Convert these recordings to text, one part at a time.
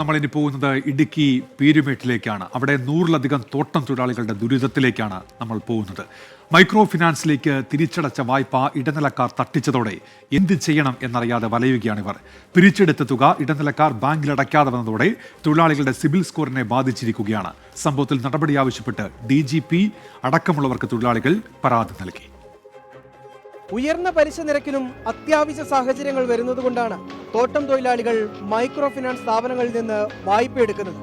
നമ്മൾ ഇനി പോകുന്നത് ഇടുക്കി പീരുമേട്ടിലേക്കാണ്. അവിടെ നൂറിലധികം തോട്ടം തൊഴിലാളികളുടെ ദുരിതത്തിലേക്കാണ് നമ്മൾ പോകുന്നത്. മൈക്രോ ഫിനാൻസിലേക്ക് തിരിച്ചടച്ച വായ്പ ഇടനിലക്കാർ തട്ടിച്ചതോടെ എന്ത് ചെയ്യണം എന്നറിയാതെ വലയുകയാണ് ഇവർ. പിരിച്ചെടുത്ത തുക ഇടനിലക്കാർ ബാങ്കിൽ അടയ്ക്കാതെ വന്നതോടെ തൊഴിലാളികളുടെ സിബിൽ സ്കോറിനെ ബാധിച്ചിരിക്കുകയാണ്. സംഭവത്തിൽ നടപടി ആവശ്യപ്പെട്ട് ഡി അടക്കമുള്ളവർക്ക് തൊഴിലാളികൾ പരാതി നൽകി. ഉയർന്ന പലിശ നിരക്കിലും അത്യാവശ്യ സാഹചര്യങ്ങൾ വരുന്നതുകൊണ്ടാണ് തോട്ടം തൊഴിലാളികൾ മൈക്രോ ഫിനാൻസ് സ്ഥാപനങ്ങളിൽ നിന്ന് വായ്പ എടുക്കുന്നത്.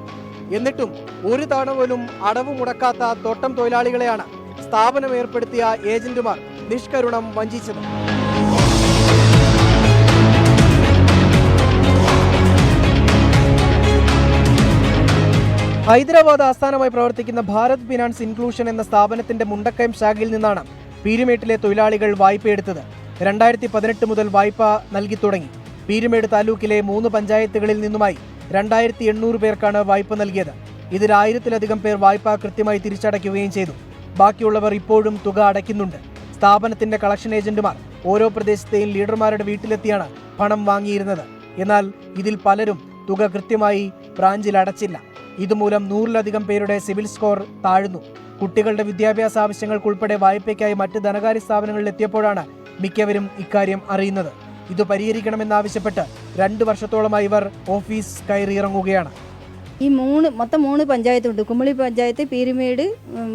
എന്നിട്ടും ഒരു തവണ പോലും അടവ് മുടക്കാത്ത തോട്ടം തൊഴിലാളികളെയാണ് സ്ഥാപനം ഏർപ്പെടുത്തിയ ഏജന്റുമാർ നിഷ്കരുണം വഞ്ചിച്ചത്. ഹൈദരാബാദ് ആസ്ഥാനമായി പ്രവർത്തിക്കുന്ന ഭാരത് ഫിനാൻസ് ഇൻക്ലൂഷൻ എന്ന സ്ഥാപനത്തിന്റെ മുണ്ടക്കയം ശാഖയിൽ നിന്നാണ് പീരുമേട്ടിലെ തൊഴിലാളികൾ വായ്പയെടുത്തത് രണ്ടായിരത്തി പതിനെട്ട് മുതൽ വായ്പ നൽകി തുടങ്ങി. പീരുമേട് താലൂക്കിലെ മൂന്ന് പഞ്ചായത്തുകളിൽ നിന്നുമായി രണ്ടായിരത്തി എണ്ണൂറ് പേർക്കാണ് വായ്പ നൽകിയത്. ഇതിൽ ആയിരത്തിലധികം പേർ വായ്പ കൃത്യമായി തിരിച്ചടയ്ക്കുകയും ചെയ്തു. ബാക്കിയുള്ളവർ ഇപ്പോഴും തുക അടയ്ക്കുന്നുണ്ട്. സ്ഥാപനത്തിന്റെ കളക്ഷൻ ഏജന്റുമാർ ഓരോ പ്രദേശത്തെയും ലീഡർമാരുടെ വീട്ടിലെത്തിയാണ് പണം വാങ്ങിയിരുന്നത്. എന്നാൽ ഇതിൽ പലരും തുക കൃത്യമായി ബ്രാഞ്ചിൽ അടച്ചില്ല. ഇതുമൂലം നൂറിലധികം പേരുടെ സിവിൽ സ്കോർ താഴ്ന്നു. കുട്ടികളുടെ വിദ്യാഭ്യാസ ആവശ്യങ്ങൾക്കുൾപ്പെടെ വായ്പയ്ക്കായി മറ്റ് ധനകാര്യ സ്ഥാപനങ്ങളിൽ എത്തിയപ്പോഴാണ് മിക്കവരും ഇക്കാര്യം അറിയുന്നത്. ഇത് പരിഹരിക്കണമെന്നാവശ്യപ്പെട്ട് രണ്ടു വർഷത്തോളമായി ഇവർ ഓഫീസ് കയറിയിറങ്ങുകയാണ്. ഈ മൂന്ന് മൊത്തം മൂന്ന് പഞ്ചായത്തുണ്ട്. കുമളി പഞ്ചായത്ത് പീരുമേട്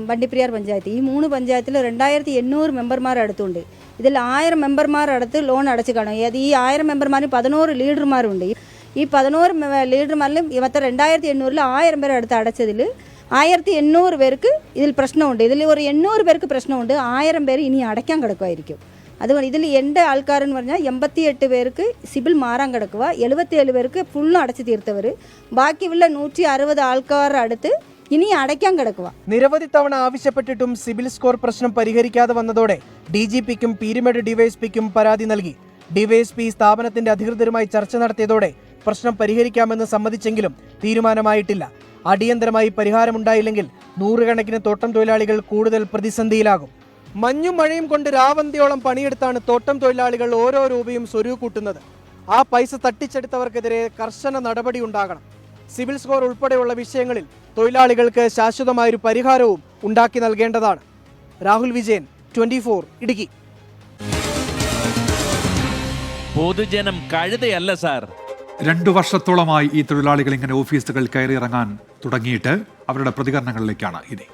വണ്ടിപ്രിയാർ പഞ്ചായത്ത്. ഈ മൂന്ന് പഞ്ചായത്തിൽ രണ്ടായിരത്തി എണ്ണൂറ് മെമ്പർമാർ അടുത്തുണ്ട്. ഇതിൽ ആയിരം മെമ്പർമാർ അടുത്ത് ലോൺ അടച്ചു കാണും. അത് ഈ ആയിരം മെമ്പർമാരും പതിനോറ് ലീഡർമാരുണ്ട്. ഈ പതിനോറ് ലീഡർമാരിലും മൊത്തം രണ്ടായിരത്തി എണ്ണൂറിൽ ആയിരം പേരെ അടുത്ത് അടച്ചതിൽ ആയിരത്തി എണ്ണൂറ് പേർക്ക് ഇതിൽ പ്രശ്നമുണ്ട്. ഇതിൽ ഒരു എണ്ണൂറ് പേർക്ക് പ്രശ്നമുണ്ട്. ആയിരം പേര് ഇനി അടയ്ക്കാൻ കിടക്കുമായിരിക്കും. അതുകൊണ്ട് ഇതിൽ എന്റെ ആൾക്കാരെന്ന് പറഞ്ഞാൽ എൺപത്തിയെട്ട് പേർക്ക് സിബിൽ മാറാൻ കിടക്കുക. എഴുപത്തിയേഴ് പേർക്ക് ഫുള്ളും അടച്ചു തീർത്തവർ ബാക്കിയുള്ള നൂറ്റി അറുപത് ആൾക്കാരുടെ അടുത്ത് ഇനി അടയ്ക്കാൻ കിടക്കുക. നിരവധി തവണ ആവശ്യപ്പെട്ടിട്ടും സിബിൽ സ്കോർ പ്രശ്നം പരിഹരിക്കാതെ വന്നതോടെ ഡി ജി പിക്കും പീരുമേട് ഡിവൈഎസ്പിക്കും പരാതി നൽകി. ഡിവൈഎസ്പി സ്ഥാപനത്തിന്റെ അധികൃതരുമായി ചർച്ച നടത്തിയതോടെ പ്രശ്നം പരിഹരിക്കാമെന്ന് സമ്മതിച്ചെങ്കിലും തീരുമാനമായിട്ടില്ല. അടിയന്തരമായി പരിഹാരമുണ്ടായില്ലെങ്കിൽ നൂറുകണക്കിന് തോട്ടം തൊഴിലാളികൾ കൂടുതൽ പ്രതിസന്ധിയിലാകും. മഞ്ഞും മഴയും കൊണ്ട് രാവന്തിയോളം പണിയെടുത്താണ് തോട്ടം തൊഴിലാളികൾ ഓരോ രൂപയും സ്വരൂ കൂട്ടുന്നത്. ആ പൈസ തട്ടിച്ചെടുത്തവർക്കെതിരെ കർശന നടപടി ഉണ്ടാകണം. സിവിൽ സ്കോർ ഉൾപ്പെടെയുള്ള വിഷയങ്ങളിൽ തൊഴിലാളികൾക്ക് ശാശ്വതമായൊരു പരിഹാരവും ഉണ്ടാക്കി നൽകേണ്ടതാണ്. രാഹുൽ വിജയൻ ട്വന്റി ഇടുക്കി. പൊതുജനം കഴുതയല്ല സാർ. രണ്ടു വർഷത്തോളമായി ഈ തൊഴിലാളികൾ ഇങ്ങനെ ഓഫീസുകൾ കയറിയിറങ്ങാൻ തുടങ്ങിയിട്ട് അവരുടെ പ്രതികരണങ്ങളിലേക്കാണ് ഇനി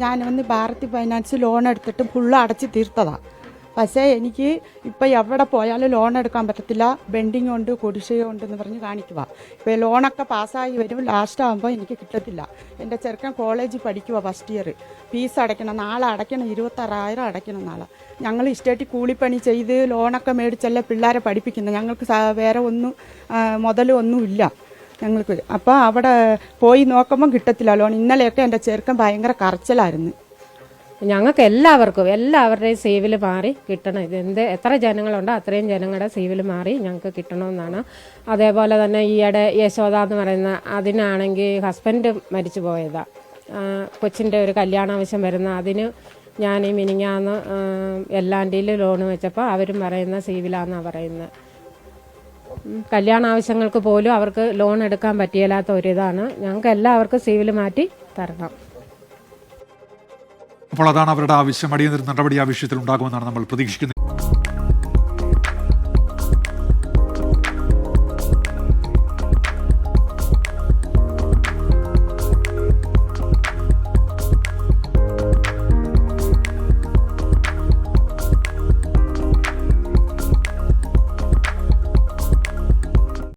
ഞാൻ വന്ന് ഭാരതി ഫൈനാൻസ് ലോൺ എടുത്തിട്ട് ഫുള്ള് അടച്ചു തീർത്തതാണ് പക്ഷേ എനിക്ക് ഇപ്പം എവിടെ പോയാലും ലോൺ എടുക്കാൻ പറ്റത്തില്ല. ബെൻഡിങ് ഉണ്ട് കുടിശ്ശിക ഉണ്ടെന്ന് പറഞ്ഞ് കാണിക്കുക ഇപ്പോൾ ലോണൊക്കെ പാസ്സായി വരും ലാസ്റ്റ് ആകുമ്പോൾ എനിക്ക് കിട്ടത്തില്ല. എന്റെ ചെറുക്കൻ കോളേജിൽ പഠിക്കുക ഫസ്റ്റ് ഇയർ ഫീസ് അടയ്ക്കണം നാളെ അടയ്ക്കണം ഇരുപത്താറായിരം അടയ്ക്കണം നാളെ. ഞങ്ങൾ ഇസ്റ്റേറ്റിൽ കൂലിപ്പണി ചെയ്ത് ലോണൊക്കെ മേടിച്ചല്ലേ പിള്ളേരെ പഠിപ്പിക്കുന്നത് ഞങ്ങൾക്ക് വേറെ ഒന്നും മുതലൊന്നുമില്ല ഞങ്ങൾക്ക്. അപ്പോൾ അവിടെ പോയി നോക്കുമ്പം കിട്ടത്തില്ല ലോൺ ഇന്നലെയൊക്കെ എന്റെ ചെറുക്കൻ ഭയങ്കര കറച്ചിലായിരുന്നു ഞങ്ങൾക്ക് എല്ലാവർക്കും എല്ലാവരുടെയും സേവിൽ മാറി കിട്ടണം. ഇത് എന്ത് എത്ര ജനങ്ങളുണ്ടോ അത്രയും ജനങ്ങളുടെ സേവിൽ മാറി ഞങ്ങൾക്ക് കിട്ടണമെന്നാണ്. അതേപോലെ തന്നെ ഈയിടെ യശോദ എന്ന് പറയുന്ന അതിനാണെങ്കിൽ ഹസ്ബൻഡ് മരിച്ചു പോയതാണ് കൊച്ചിന്റെ ഒരു കല്യാണ ആവശ്യം വരുന്ന അതിന് ഞാൻ ഈ മിനിങ്ങാന്ന് എല്ലാണ്ടിയിൽ ലോൺ വെച്ചപ്പോൾ അവരും പറയുന്ന സേവിലാന്നാണ് പറയുന്നത്. കല്യാണാവശ്യങ്ങൾക്ക് പോലും അവർക്ക് ലോൺ എടുക്കാൻ പറ്റിയല്ലാത്ത ഒരിതാണ്. ഞങ്ങൾക്ക് എല്ലാവർക്കും സീവിൽ മാറ്റി തരണം. അപ്പോൾ അതാണ് അവരുടെ ആവശ്യം. അടിയന്തര നടപടി ആ വിഷയത്തിൽ ഉണ്ടാകുമെന്നാണ് നമ്മൾ പ്രതീക്ഷിക്കുന്നത്.